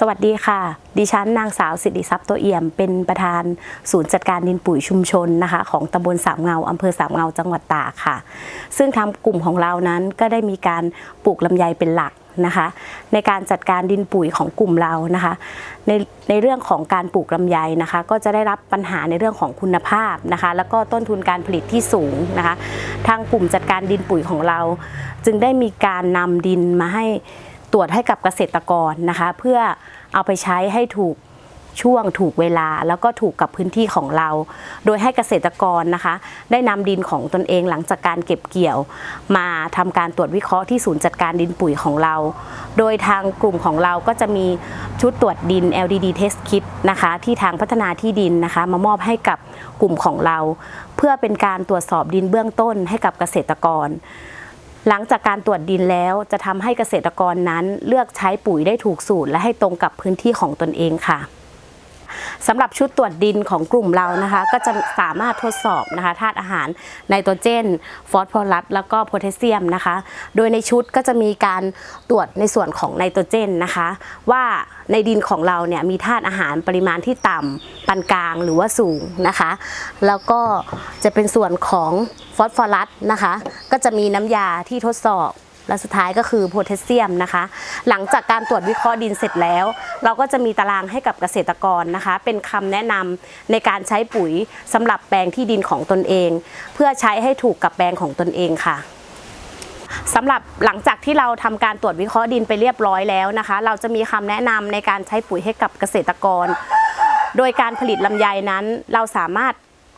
สวัสดีค่ะ ดิฉันนางสาวสิริทรัพย์ตัวเอี่ยม เป็นประธานศูนย์จัดการดินปุ๋ยชุมชนนะคะ ของตำบลสามเงาอำเภอสามเงาจังหวัดตากค่ะ ซึ่งทางกลุ่มของเรานั้นก็ได้มีการปลูกลำไยเป็นหลักนะคะ ในการจัดการดินปุ๋ยของกลุ่มเรานะคะ ในในเรื่องของการปลูกลำไยนะคะ ก็จะได้รับปัญหาในเรื่องของคุณภาพนะคะ แล้วก็ต้นทุนการผลิตที่สูงนะคะ ทางกลุ่มจัดการดินปุ๋ยของเรา จึงได้มีการนำดินมาให้ ตรวจให้กับเกษตรกรนะคะ เพื่อเอาไปใช้ให้ถูกช่วงถูกเวลาแล้วก็ถูกกับพื้นที่ของเรา โดยให้เกษตรกรนะคะ ได้นำดินของตนเองหลังจากการเก็บเกี่ยว มาทำการตรวจวิเคราะห์ที่ศูนย์จัดการดินปุ๋ยของเรา โดยทางกลุ่มของเราก็จะมีชุดตรวจดิน LDD Test Kit นะคะ ที่ทางพัฒนาที่ดินนะคะ มามอบให้กับกลุ่มของเรา เพื่อเป็นการตรวจสอบดินเบื้องต้นให้กับเกษตรกร หลังจากการตรวจดินแล้วจะทำให้เกษตรกรนั้นเลือกใช้ปุ๋ยได้ถูกสูตรและให้ตรงกับพื้นที่ของตนเองค่ะ สำหรับชุดตรวจดินของกลุ่มเรานะคะ ก็จะสามารถทดสอบนะคะธาตุอาหารไนโตรเจน ฟอสฟอรัสแล้วก็โพแทสเซียมนะคะ โดยในชุดก็จะมีการตรวจในส่วนของไนโตรเจนนะคะ ว่าในดินของเราเนี่ยมีธาตุอาหารปริมาณที่ต่ำปานกลางหรือว่าสูงนะคะ แล้วก็จะเป็นส่วนของฟอสฟอรัสนะคะ ก็จะมีน้ำยาที่ทดสอบ และสุดท้ายก็คือโพแทสเซียมนะคะ หลังจากการตรวจวิเคราะห์ดินเสร็จแล้ว เราก็จะมีตารางให้กับเกษตรกรนะคะ เป็นคำแนะนำในการใช้ปุ๋ยสำหรับแปลงที่ดินของตนเอง เพื่อใช้ให้ถูกกับแปลงของตนเองค่ะสำหรับหลังจากที่เราทำการตรวจวิเคราะห์ดินไปเรียบร้อยแล้วนะคะ เราจะมีคำแนะนำในการใช้ปุ๋ยให้กับเกษตรกร โดยการผลิตลำไยนั้น เราสามารถ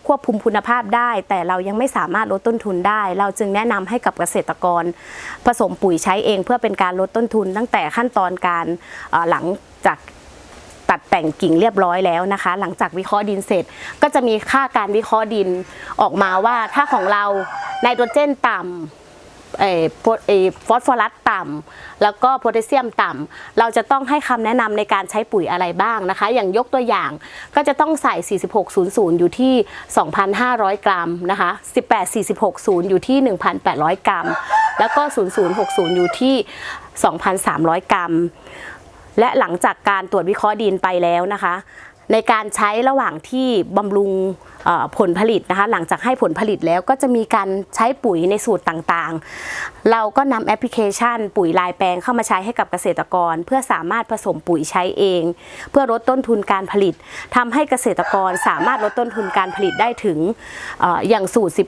ควบคุมคุณภาพได้ แต่เรายังไม่สามารถลดต้นทุนได้ เราจึงแนะนำให้กับเกษตรกร ผสมปุ๋ยใช้เองเพื่อเป็นการลดต้นทุน ตั้งแต่ขั้นตอนการหลังจากตัดแต่งกิ่งเรียบร้อยแล้วนะคะ หลังจากวิเคราะห์ดินเสร็จ ก็จะมีค่าการวิเคราะห์ดินออกมาว่าถ้าของเราไนโตรเจนต่ำ เอ่อโพเอ่อฟอสฟอรัสต่ำแล้วก็โพแทสเซียมต่ำเราจะต้องให้คำแนะนำในการใช้ปุ๋ยอะไรบ้างนะคะ อย่างยกตัวอย่างก็จะต้องใส่ 4600 อยู่ที่ 2,500 กรัมนะคะ18460 อยู่ที่ 1,800 กรัม แล้วก็ 0060 อยู่ที่ 2,300 กรัม และหลังจากการตรวจวิเคราะห์ดินไปแล้วนะคะ ในการใช้ระหว่างที่บำรุงผลผลิตนะคะหลังจากให้ผลผลิตแล้วก็จะมีการใช้ปุ๋ยในสูตรต่างๆ เราก็นำแอปพลิเคชัน ปุ๋ยลายแปลงเข้ามาใช้ให้กับเกษตรกร เพื่อสามารถผสมปุ๋ยใช้เอง เพื่อลดต้นทุนการผลิตทำให้เกษตรกรสามารถลดต้นทุนการผลิตได้ถึงออย่างสูตร 15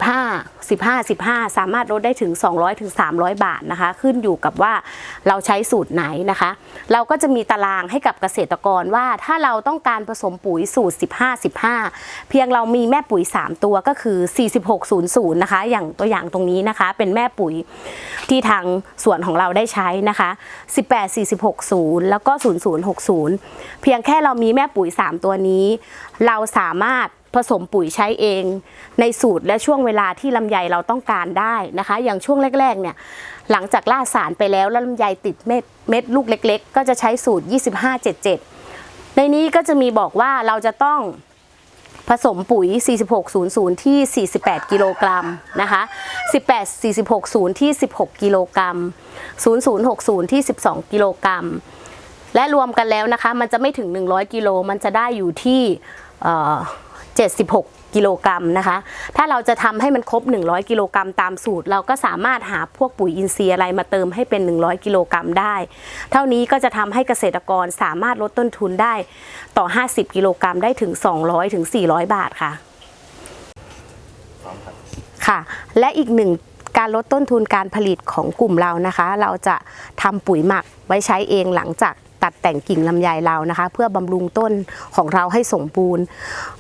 15 15 สามารถลดได้ถึง 200ถึง300 บาทนะคะ ขึ้นอยู่กับว่าเราใช้สูตรไหนนะคะ เราก็จะมีตารางให้กับเกษตรกรว่าถ้าเราต้องการผสมปุ๋ยสูตร 15 15 เพียงเรามีแม่ปุ๋ย 3 ตัวก็คือ 4600 นะคะ อย่างตัวอย่างตรงนี้นะคะ เป็นแม่ปุ๋ยที่ทางส่วนของเราได้ใช้นะคะ 18 4660 แล้วก็ 0060 เพียงแค่เรามีแม่ปุ๋ย 3 ตัวนี้ เราสามารถผสมปุ๋ยใช้เอง ในสูตรและช่วงเวลาที่ลำไยเราต้องการได้นะคะ อย่างช่วงแรกๆเนี่ยหลังจากล่าสารไปแล้วแล้วลำไยติดเม็ดเม็ดลูกเล็ก ๆ ก็จะใช้สูตร 2577 ในนี้ก็จะมีบอกว่าเราจะต้องผสมปุ๋ย 4600 ที่ 48 กิโลกรัมนะคะ 18 4600ที่ 16 กิโลกรัม 0060 ที่ 12 กิโลกรัม และรวมกันแล้วนะคะ มันจะไม่ถึง 100 กิโล มันจะได้อยู่ที่ 76 กิโลกรัมนะคะ ถ้าเราจะทำให้มันครบ 100 กิโลกรัมตามสูตร เราก็สามารถหาพวกปุ๋ยอินทรีย์อะไรมาเติมให้เป็น 100 กิโลกรัมได้ เท่านี้ก็จะทำให้เกษตรกรสามารถลดต้นทุนได้ต่อ 50 กิโลกรัมได้ถึง 200ถึง400 บาทค่ะค่ะ และอีกหนึ่งการลดต้นทุนการผลิตของกลุ่มเรานะคะ เราจะทำปุ๋ยหมักไว้ใช้เองหลังจาก ตัดแต่งกิ่งลำไยเรานะคะ เพื่อบำรุงต้นของเราให้สมบูรณ์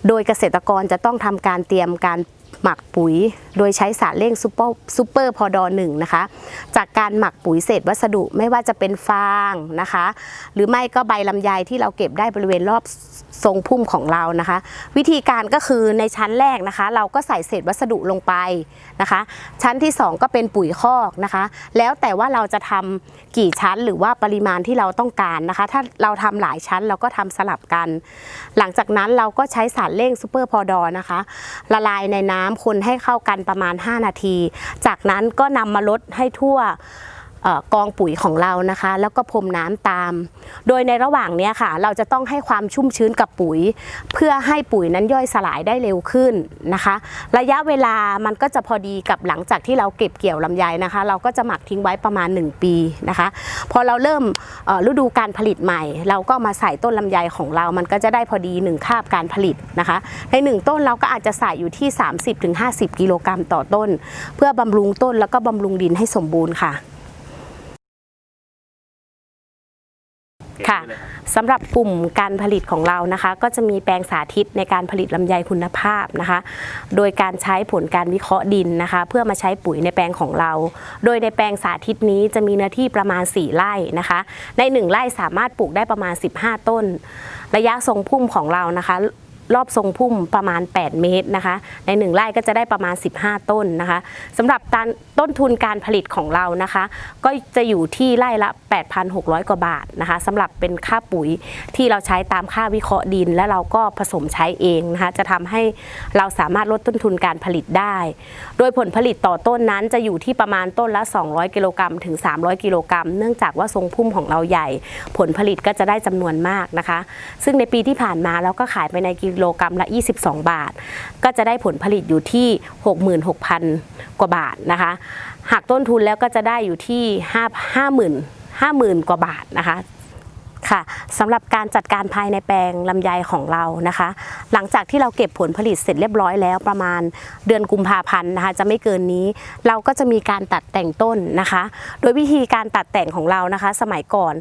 โดยเกษตรกรจะต้องทำการเตรียมการ หมักปุ๋ย โดยใช้สารเร่งซูเปอร์ซูเปอร์พอดอหนึ่งนะคะ จากการหมักปุ๋ยเศษวัสดุไม่ว่าจะเป็นฟางนะคะ หรือไม่ก็ใบลำไยที่เราเก็บได้บริเวณรอบทรงพุ่มของเรานะคะ วิธีการก็คือในชั้นแรกนะคะ เราก็ใส่เศษวัสดุลงไปนะคะ ชั้นที่ 2 ก็เป็นปุ๋ยคอกนะคะ แล้วแต่ว่าเราจะทำกี่ชั้นหรือว่าปริมาณที่เราต้องการนะคะ ถ้าเราทำหลายชั้นเราก็ทำสลับกัน หลังจากนั้นเราก็ใช้สารเร่งซูเปอร์พอดอนะคะ ละลายในน้ำคนให้เข้ากันประมาณ 5 นาที จากนั้นก็นำมาลดให้ทั่ว กองปุ๋ยของเรานะคะ แล้วก็พรมน้ำตาม โดยในระหว่างนี้ค่ะ เราจะต้องให้ความชุ่มชื้นกับปุ๋ย เพื่อให้ปุ๋ยนั้นย่อยสลายได้เร็วขึ้นนะคะ ระยะเวลามันก็จะพอดีกับหลังจากที่เราเก็บเกี่ยวลำไยนะคะ เราก็จะหมักทิ้งไว้ประมาณ 1 ปีนะคะ พอเราเริ่มฤดูการผลิตใหม่ เราก็มาใส่ต้นลำไยของเรา มันก็จะได้พอดี 1 คาบการผลิตนะคะ ใน 1 ต้นเราก็อาจจะใส่อยู่ที่ 30-50 กิโลกรัมต่อต้น เพื่อบำรุงต้นแล้วก็บำรุงดินให้สมบูรณ์ค่ะ ค่ะ สำหรับกลุ่มการผลิตของเรานะคะ ก็จะมีแปลงสาธิตในการผลิตลำไยคุณภาพนะคะ โดยการใช้ผลการวิเคราะห์ดินนะคะ เพื่อมาใช้ปุ๋ยในแปลงของเรา โดยในแปลงสาธิตนี้จะมีเนื้อที่ประมาณ 4 ไร่นะคะ ใน 1 ไร่สามารถปลูกได้ประมาณ 15 ต้น ระยะทรงพุ่มของเรานะคะ รอบทรงพุ่มประมาณ 8 เมตรนะคะ ใน 1ไร่ก็จะได้ประมาณ 15 ต้นนะคะสำหรับต้นทุนการผลิตของเรานะคะ ก็จะอยู่ที่ไร่ละ 8,600 กว่าบาทนะคะสำหรับเป็นค่าปุ๋ยที่เราใช้ตามค่าวิเคราะห์ดิน และเราก็ผสมใช้เองนะคะจะทำให้เราสามารถลดต้นทุนการผลิตได้ โดยผลผลิตต่อต้นนั้นจะอยู่ที่ประมาณต้นละ 200 กิโลกรัมถึง 300 กิโลกรัม เนื่องจากว่าทรงพุ่มของเราใหญ่ ผลผลิตก็จะได้จำนวนมากนะคะ ซึ่งในปีที่ผ่านมาเราก็ขายไปในกิโลกรัมละ 22 บาท ก็จะได้ผลผลิตอยู่ที่ 66,000 กว่าบาทนะคะหักต้นทุนแล้วก็จะได้อยู่ที่ 5 50,000 50,000 กว่าบาทนะคะค่ะสำหรับการจัดการภายในแปลงลำไยของเรานะคะ หลังจากที่เราเก็บผลผลิตเสร็จเรียบร้อยแล้วประมาณเดือนกุมภาพันธ์นะคะจะไม่เกินนี้ เราก็จะมีการตัดแต่งต้นนะคะ โดยวิธีการตัดแต่งของเรานะคะ สมัยก่อน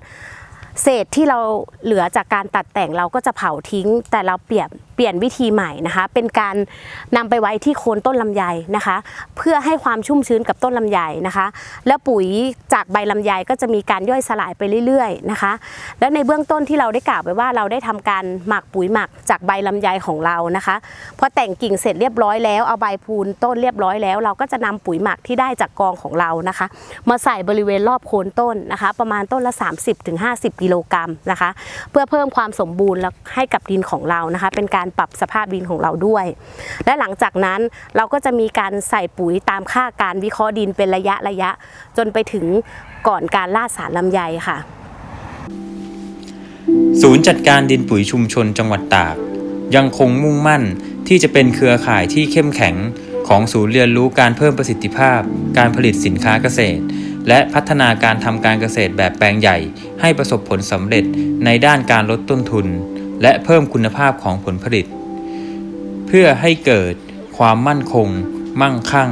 เศษที่เราเหลือจากการตัดแต่งเราก็จะเผาทิ้ง แต่เราเปลี่ยนเปลี่ยนวิธีใหม่นะคะ เป็นการนำไปไว้ที่โคนต้นลำไยนะคะ เพื่อให้ความชุ่มชื้นกับต้นลำไยนะคะ แล้วปุ๋ยจากใบลำไยก็จะมีการย่อยสลายไปเรื่อยๆนะคะ แล้วในเบื้องต้นที่เราได้กล่าวไปว่าเราได้ทำการหมักปุ๋ยหมักจากใบลำไยของเรานะคะพอแต่งกิ่งเสร็จเรียบร้อยแล้วเอาใบพูนต้นเรียบร้อยแล้ว เราก็จะนำปุ๋ยหมักที่ได้จากกองของเรานะคะ มาใส่บริเวณรอบโคนต้นนะคะ ประมาณต้นละ 30-50กิโลกรัมนะคะ เพื่อเพิ่มความสมบูรณ์และให้กับดินของเรานะคะ เป็นการปรับสภาพดินของเราด้วย และหลังจากนั้นเราก็จะมีการใส่ปุ๋ยตามค่าการวิเคราะห์ดินเป็นระยะระยะ จนไปถึงก่อนการล่าสารลำไยค่ะ ศูนย์จัดการดินปุ๋ยชุมชนจังหวัดตาก ยังคงมุ่งมั่นที่จะเป็นเครือข่ายที่เข้มแข็งของศูนย์เรียนรู้การเพิ่มประสิทธิภาพ การผลิตสินค้าเกษตร และพัฒนาการทำการเกษตรแบบแปลงใหญ่ ให้ประสบผลสำเร็จในด้านการลดต้นทุน และเพิ่มคุณภาพของผลผลิต เพื่อให้เกิดความมั่นคง มั่งคั่ง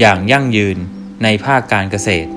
อย่างยั่งยืนในภาคการเกษตร